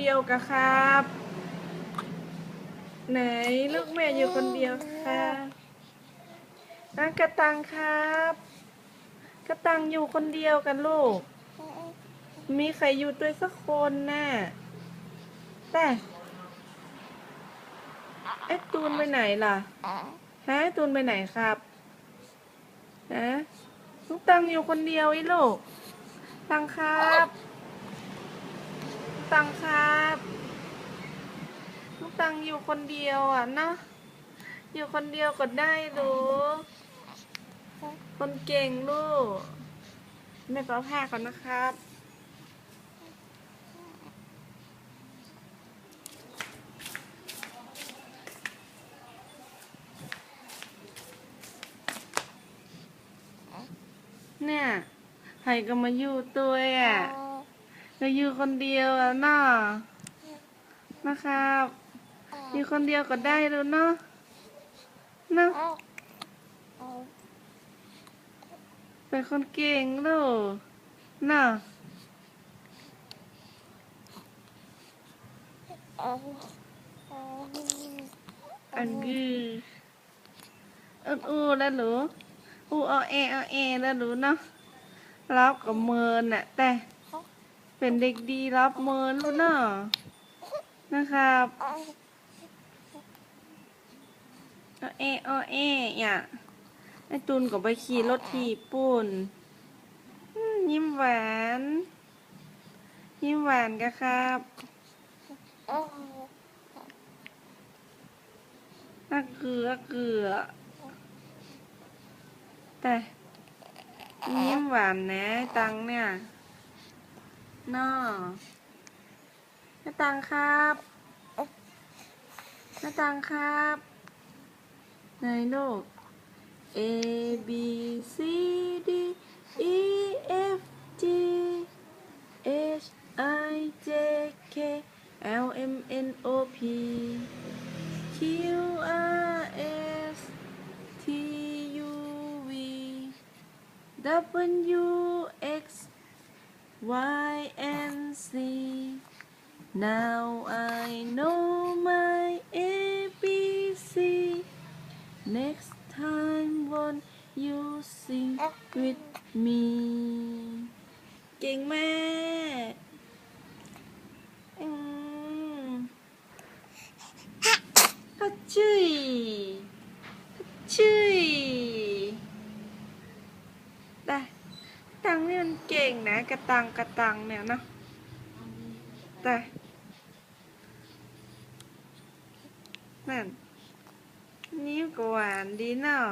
เดียวกะครับ ไหนลูกแม่อยู่คนเดียวค่ะนักกระตังครับ กระตังอยู่คนเดียวกันลูก มีใครอยู่ด้วยสักคนน่ะแต่เอ๊ะตูนไปไหนล่ะฮะตูนไปไหนครับฮะลูกตังอยู่คนเดียวไอ้ลูกตังครับ ตังครับ ลูกตังอยู่คนเดียวอะนะ อยู่คนเดียวก็ได้ลูกคนเก่งลูกแม่ป้าผ้าก่อนนะครับเนี่ยไผ่ก็มาอยู่ตัวอะ ก็อยู่คนเดียวอะเนาะนะครับอยู่คนเดียวก็ได้แล้วเนาะเนาะเป็นคนเก่งลูกเนาะอันกืออันอูแล้วหรืออูเอาแอเอาแอแล้วหรือเนาะรับกับเมินน่ะแต่ เป็นเด็กดีรับเมินลูกเนาะนะครับเอาแอเอาแออย่าไอตุนก็ไปขี่รถทีปุ่น ยิ้มหวาน ยิ้มหวานกะครับอักเกลือเกลือ แต่ยิ้มหวานนะตังเนี่ย น่อน้าตังครับน้าตังครับไหนลูก A B C D E F G H I J K L M N O P Q R S T U V W X Y and Z. Now I know my ABC. Next time won't you sing with me? เก่งมากอืมฮัชชี่ฮัชชี่ไ ย งนะกระตังกระตังเนี่ยนะแต่นั่นนิ้วก็หวานดีเนาะ